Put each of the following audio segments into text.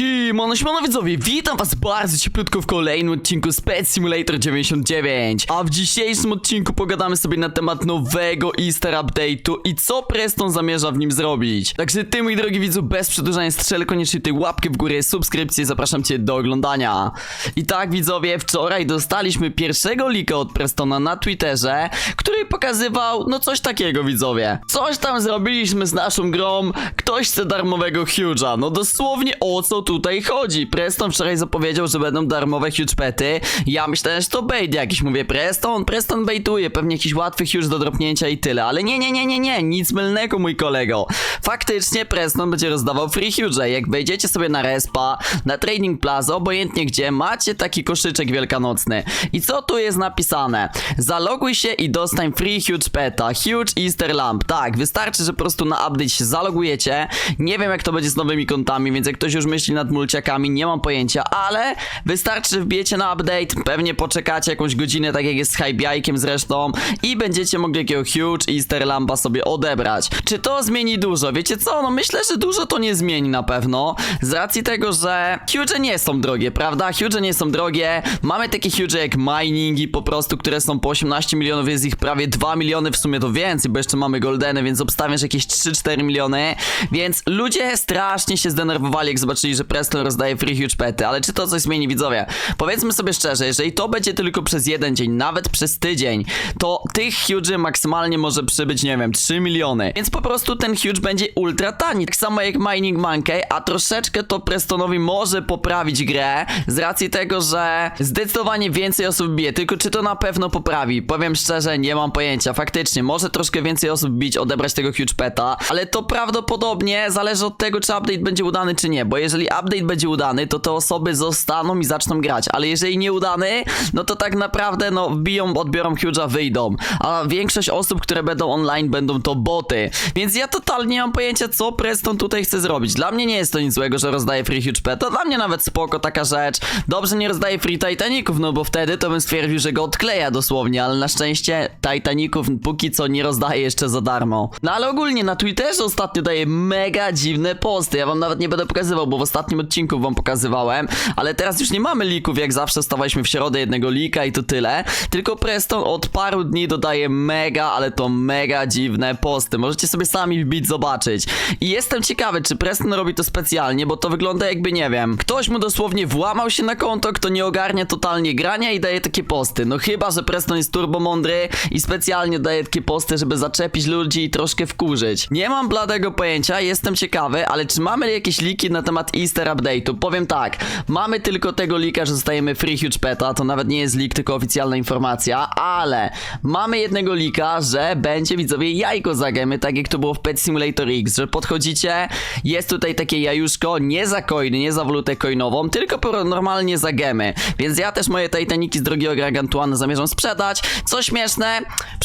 Siemano, siemano widzowie, witam was bardzo cieplutko w kolejnym odcinku Spec Simulator 99 A w dzisiejszym odcinku pogadamy sobie na temat nowego Easter Update'u i co Preston zamierza w nim zrobić. Także ty mój drogi widzu, bez przedłużania strzel koniecznie tej łapkę w górę, subskrypcję, zapraszam cię do oglądania. I tak widzowie, wczoraj dostaliśmy pierwszego lika od Prestona na Twitterze, który pokazywał, no coś takiego widzowie. Coś tam zrobiliśmy z naszą grą, ktoś chce darmowego Huge'a, no dosłownie o co tutaj chodzi? Preston wczoraj zapowiedział, że będą darmowe huge pety. Ja myślałem, że to bait jakiś. Mówię, Preston, Preston baituje. Pewnie jakiś łatwy huge do dropnięcia i tyle. Ale nie, nie, nie, nie, nie. Nic mylnego, mój kolego. Faktycznie Preston będzie rozdawał free huge. Jak wejdziecie sobie na respa, na Trading Plaza, obojętnie gdzie, macie taki koszyczek wielkanocny. I co tu jest napisane? Zaloguj się i dostań free huge peta. Huge Easter Lamp. Tak, wystarczy, że po prostu na update się zalogujecie. Nie wiem, jak to będzie z nowymi kontami, więc jak ktoś już myśli nad mulciakami, nie mam pojęcia, ale wystarczy, wbijecie na update, pewnie poczekacie jakąś godzinę, tak jak jest z Hype'jajkiem zresztą i będziecie mogli jakiego huge Easter Lampa sobie odebrać. Czy to zmieni dużo? Wiecie co? No myślę, że dużo to nie zmieni na pewno, z racji tego, że huge nie są drogie, prawda? Huge nie są drogie, mamy takie huge jak miningi po prostu, które są po 18 milionów, jest ich prawie 2 miliony, w sumie to więcej, bo jeszcze mamy goldeny, więc obstawiam, że jakieś 3-4 miliony, więc ludzie strasznie się zdenerwowali, jak zobaczyli, że Preston rozdaje free huge pety, ale czy to coś zmieni widzowie? Powiedzmy sobie szczerze, jeżeli to będzie tylko przez jeden dzień, nawet przez tydzień, to tych huge maksymalnie może przybyć, nie wiem, 3 miliony, więc po prostu ten huge będzie ultra tani, tak samo jak Mining Monkey, a troszeczkę to Prestonowi może poprawić grę, z racji tego, że zdecydowanie więcej osób bije, tylko czy to na pewno poprawi? Powiem szczerze, nie mam pojęcia, faktycznie, może troszkę więcej osób bić, odebrać tego huge peta, ale to prawdopodobnie zależy od tego, czy update będzie udany, czy nie, bo jeżeli update będzie udany, to te osoby zostaną i zaczną grać, ale jeżeli nie udany, no to tak naprawdę, no, wbiją, odbiorą huge'a, wyjdą, a większość osób, które będą online, będą to boty, więc ja totalnie nie mam pojęcia, co Preston tutaj chce zrobić. Dla mnie nie jest to nic złego, że rozdaje free huge peta, dla mnie nawet spoko taka rzecz. Dobrze nie rozdaje free Titaników, no bo wtedy to bym stwierdził, że go odkleja dosłownie, ale na szczęście Titaników póki co nie rozdaje jeszcze za darmo. No ale ogólnie na Twitterze ostatnio daje mega dziwne posty, ja wam nawet nie będę pokazywał, bo w ostatnim odcinku wam pokazywałem, ale teraz już nie mamy lików, jak zawsze stawaliśmy w środę jednego lika i to tyle, tylko Preston od paru dni dodaje mega, ale to mega dziwne posty, możecie sobie sami wbić zobaczyć. I jestem ciekawy, czy Preston robi to specjalnie, bo to wygląda jakby, nie wiem, ktoś mu dosłownie włamał się na konto, kto nie ogarnia totalnie grania i daje takie posty. No chyba, że Preston jest turbo mądry i specjalnie daje takie posty, żeby zaczepić ludzi i troszkę wkurzyć. Nie mam bladego pojęcia, jestem ciekawy, ale czy mamy jakieś liki na temat Easter Update'u? Powiem tak, mamy tylko tego lika, że dostajemy free huge peta, to nawet nie jest lik, tylko oficjalna informacja, ale mamy jednego lika, że będzie widzowie jajko za gemy, tak jak to było w Pet Simulator X, że podchodzicie, jest tutaj takie jajuszko, nie za coiny, nie za walutę coinową, tylko normalnie za gemy, więc ja też moje Titaniki z drogiego Gargantuana zamierzam sprzedać, co śmieszne,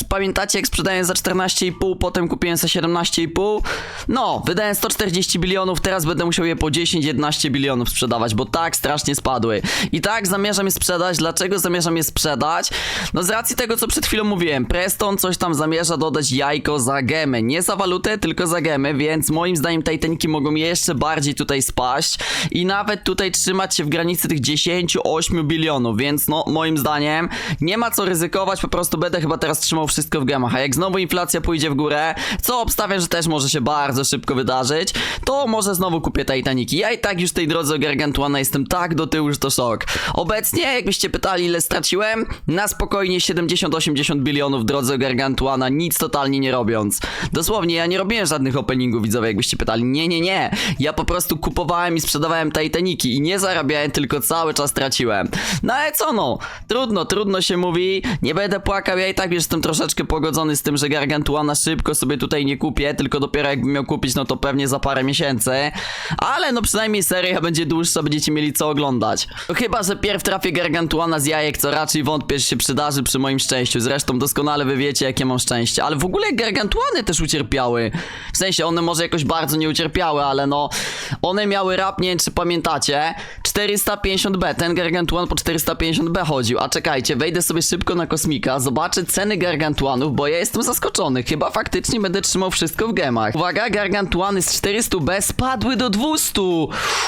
pamiętacie jak sprzedałem za 14,5, potem kupiłem za 17,5, no, wydałem 140 bilionów, teraz będę musiał je po 10-11 bilionów sprzedawać, bo tak strasznie spadły. I tak zamierzam je sprzedać. Dlaczego zamierzam je sprzedać? No z racji tego, co przed chwilą mówiłem, Preston coś tam zamierza dodać jajko za gemy. Nie za walutę, tylko za gemy, więc moim zdaniem Titaniki mogą jeszcze bardziej tutaj spaść i nawet tutaj trzymać się w granicy tych 10-8 bilionów, więc no moim zdaniem nie ma co ryzykować, po prostu będę chyba teraz trzymał wszystko w gemach, a jak znowu inflacja pójdzie w górę, co obstawiam, że też może się bardzo szybko wydarzyć, to może znowu kupię Titaniki. Ja i tak już w tej drodze Gargantuana jestem tak do tyłu, że to szok. Obecnie, jakbyście pytali ile straciłem, na spokojnie 70-80 bilionów w drodze Gargantuana, nic totalnie nie robiąc. Dosłownie, ja nie robiłem żadnych openingów widzowie, jakbyście pytali. Nie, nie, nie. Ja po prostu kupowałem i sprzedawałem Titaniki i nie zarabiałem, tylko cały czas traciłem. No ale co no? Trudno, trudno się mówi. Nie będę płakał, ja i tak jestem troszeczkę pogodzony z tym, że Gargantuana szybko sobie tutaj nie kupię, tylko dopiero jakbym miał kupić, no to pewnie za parę miesięcy. Ale no przynajmniej seria będzie dłuższa, będziecie mieli co oglądać. No chyba, że pierw trafię Gargantuana z jajek, co raczej wątpię, że się przydarzy przy moim szczęściu. Zresztą doskonale wy wiecie, jakie mam szczęście. Ale w ogóle Gargantuany też ucierpiały. W sensie one może jakoś bardzo nie ucierpiały, ale no one miały rap, nie wiem czy pamiętacie, 450B. Ten Gargantuan po 450B chodził. A czekajcie, wejdę sobie szybko na kosmika, zobaczę ceny Gargantuanów, bo ja jestem zaskoczony. Chyba faktycznie będę trzymał wszystko w gemach. Uwaga, Gargantuany z 400B spadły do 200.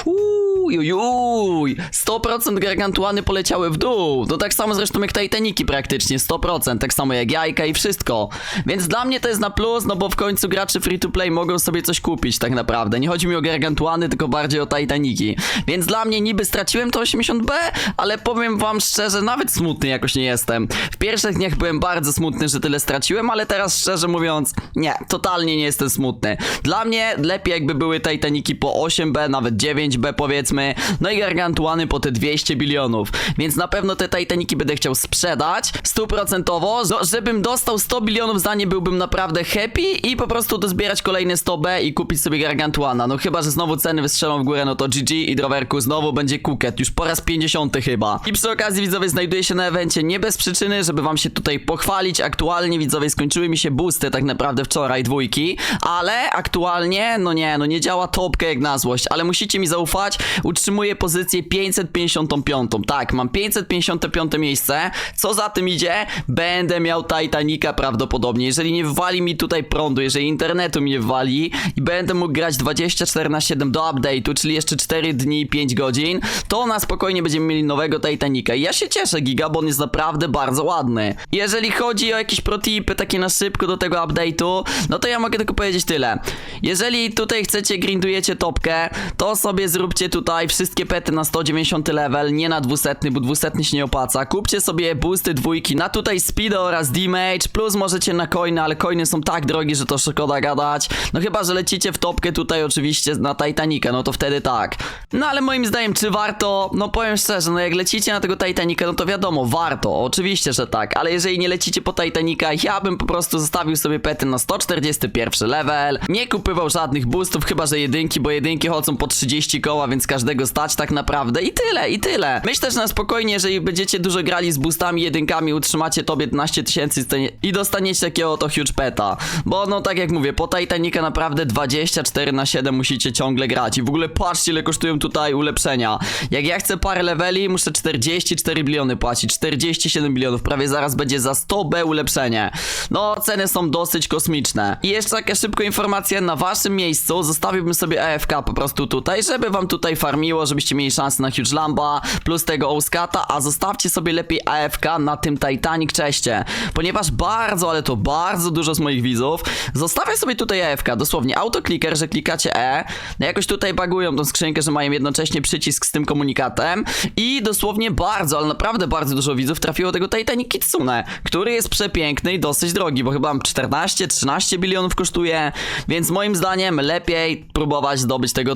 Uj, uj, uj. 100% gargantuany poleciały w dół. To tak samo zresztą jak Titaniki praktycznie, 100%. Tak samo jak jajka i wszystko. Więc dla mnie to jest na plus, no bo w końcu gracze free to play mogą sobie coś kupić tak naprawdę. Nie chodzi mi o gargantuany, tylko bardziej o Titaniki. Więc dla mnie niby straciłem to 80B, ale powiem wam szczerze, nawet smutny jakoś nie jestem. W pierwszych dniach byłem bardzo smutny, że tyle straciłem, ale teraz szczerze mówiąc, nie, totalnie nie jestem smutny. Dla mnie lepiej jakby były Titaniki po 8B, nawet 9B powiedzmy, no i gargantuany po te 200 bilionów. Więc na pewno te Titaniki będę chciał sprzedać stuprocentowo, zo- żebym dostał 100 bilionów za nie byłbym naprawdę happy i po prostu dozbierać kolejne 100B i kupić sobie gargantuana. No chyba, że znowu ceny wystrzelą w górę, no to GG i drowerku znowu będzie kuket, już po raz 50 chyba. I przy okazji widzowie znajduję się na evencie nie bez przyczyny, żeby wam się tutaj pochwalić. Aktualnie widzowie skończyły mi się boosty tak naprawdę wczoraj dwójki, ale aktualnie, no nie, no nie działa topkę jak na złość, ale musicie mi zaufać, utrzymuję pozycję 555. Tak, mam 555 miejsce. Co za tym idzie? Będę miał Titanica prawdopodobnie. Jeżeli nie wywali mi tutaj prądu, jeżeli internetu mi nie wywali i będę mógł grać 24 na 7 do update'u, czyli jeszcze 4 dni i 5 godzin, to na spokojnie będziemy mieli nowego Titanica. I ja się cieszę, Giga, bo on jest naprawdę bardzo ładny. Jeżeli chodzi o jakieś protipy takie na szybko do tego update'u, no to ja mogę tylko powiedzieć tyle. Jeżeli tutaj chcecie, grindujecie topkę, to sobie zróbcie tutaj wszystkie pety na 190 level, nie na 200, bo 200 się nie opłaca. Kupcie sobie boosty dwójki na tutaj speed oraz damage, plus możecie na coiny, ale coiny są tak drogie, że to szkoda gadać. No chyba, że lecicie w topkę tutaj oczywiście na Titanica, no to wtedy tak. No ale moim zdaniem, czy warto? No powiem szczerze, no jak lecicie na tego Titanica, no to wiadomo, warto, oczywiście, że tak, ale jeżeli nie lecicie po Titanica, ja bym po prostu zostawił sobie pety na 141 level, nie kupywał żadnych boostów, chyba że jedynki, bo jedynki chodzą po 30 koła, więc każdego stać tak naprawdę i tyle, i tyle. Myślę, że na spokojnie, jeżeli będziecie dużo grali z boostami, jedynkami, utrzymacie to 15 tysięcy i dostaniecie takiego oto huge peta, bo no tak jak mówię, po Titanica naprawdę 24 na 7 musicie ciągle grać i w ogóle patrzcie ile kosztują tutaj ulepszenia. Jak ja chcę parę leveli, muszę 44 biliony płacić, 47 bilionów, prawie zaraz będzie za 100b ulepszenie. No, ceny są dosyć kosmiczne. I jeszcze taka szybka informacja, na waszym miejscu zostawiłbym sobie AFK po prostu tutaj, żeby wam tutaj farmiło, żebyście mieli szansę na Huge Lamba, plus tego Ouskata, a zostawcie sobie lepiej AFK na tym Titanic. Czeście, ponieważ bardzo, ale to bardzo dużo z moich widzów zostawia sobie tutaj AFK, dosłownie autokliker, że klikacie E, no jakoś tutaj bagują tą skrzynkę, że mają jednocześnie przycisk z tym komunikatem i dosłownie bardzo, ale naprawdę bardzo dużo widzów trafiło tego Titanic Kitsune, który jest przepiękny i dosyć drogi, bo chyba 14-13 bilionów kosztuje, więc moim zdaniem lepiej próbować zdobyć tego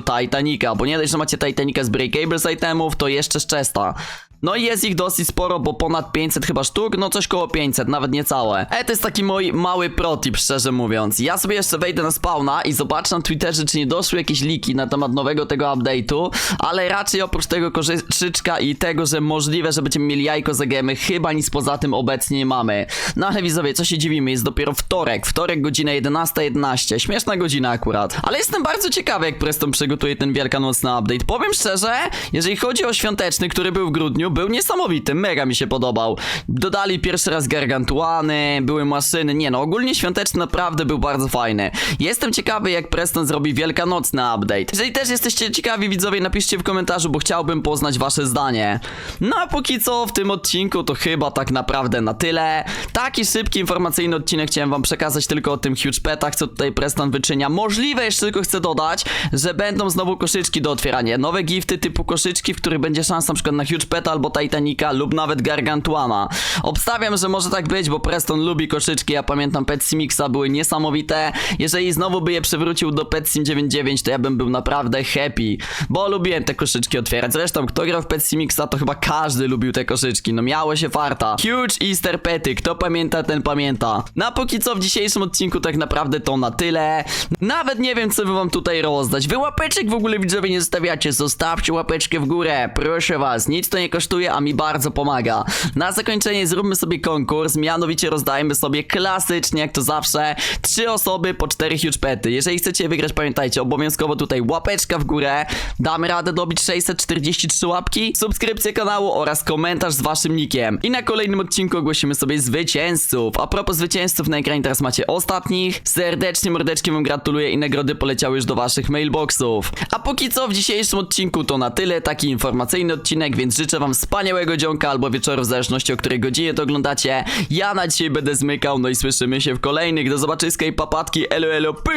Titanica, bo nie dość, że macie Titanica z Breakables itemów, to jeszcze z Chesta. No i jest ich dosyć sporo, bo ponad 500 chyba sztuk, no coś koło 500, nawet nie całe. E, to jest taki mój mały protip, szczerze mówiąc. Ja sobie jeszcze wejdę na spawna i zobaczę na Twitterze, czy nie doszły jakieś liki na temat nowego tego update'u, ale raczej oprócz tego koszyczka i tego, że możliwe, że będziemy mieli jajko za gemy, chyba nic poza tym obecnie nie mamy. No ale widzowie, co się dziwimy, jest dopiero wtorek, wtorek godzina 11.11, śmieszna godzina akurat. Ale jestem bardzo ciekawy, jak Preston przygotuje ten wielkanocny update. Powiem szczerze, jeżeli chodzi o świąteczny, który był w grudniu, był niesamowity, mega mi się podobał. Dodali pierwszy raz gargantuany, były maszyny, nie no, ogólnie świąteczny naprawdę był bardzo fajny. Jestem ciekawy, jak Preston zrobi wielkanocny update. Jeżeli też jesteście ciekawi, widzowie, napiszcie w komentarzu, bo chciałbym poznać wasze zdanie. No a póki co w tym odcinku to chyba tak naprawdę na tyle. Taki szybki, informacyjny odcinek chciałem wam przekazać tylko o tym huge petach, co tutaj Preston wyczynia. Możliwe jeszcze tylko chcę dodać, że będą znowu koszyczki do otwierania. Nowe gifty typu koszyczki, w których będzie szansa na przykład na huge peta albo Titanica lub nawet Gargantuana. Obstawiam, że może tak być, bo Preston lubi koszyczki, ja pamiętam Pet Simixa były niesamowite. Jeżeli znowu by je przywrócił do Pet Sim 99, to ja bym był naprawdę happy, bo lubiłem te koszyczki otwierać. Zresztą, kto grał w Pet Simixa, to chyba każdy lubił te koszyczki, no miało się farta. Huge Easter Pety, kto pamięta, ten pamięta. Na póki co w dzisiejszym odcinku tak naprawdę to na tyle. Nawet nie wiem, co by wam tutaj rozdać. Wy łapeczek w ogóle widzowie nie zostawiacie, zostawcie łapeczkę w górę, proszę was, nic to nie kosztuje a mi bardzo pomaga. Na zakończenie zróbmy sobie konkurs, mianowicie rozdajmy sobie klasycznie, jak to zawsze, trzy osoby po cztery huge pety. Jeżeli chcecie wygrać, pamiętajcie, obowiązkowo tutaj łapeczka w górę, damy radę dobić 643 łapki, subskrypcję kanału oraz komentarz z waszym nickiem. I na kolejnym odcinku ogłosimy sobie zwycięzców. A propos zwycięzców, na ekranie teraz macie ostatnich. Serdecznie, mordeczki wam gratuluję i nagrody poleciały już do waszych mailboxów. A póki co w dzisiejszym odcinku to na tyle, taki informacyjny odcinek, więc życzę wam wspaniałego dzionka albo wieczoru, w zależności o której godzinie to oglądacie. Ja na dzisiaj będę zmykał, no i słyszymy się w kolejnych. Do zobaczyska i papatki, elo elo, puu!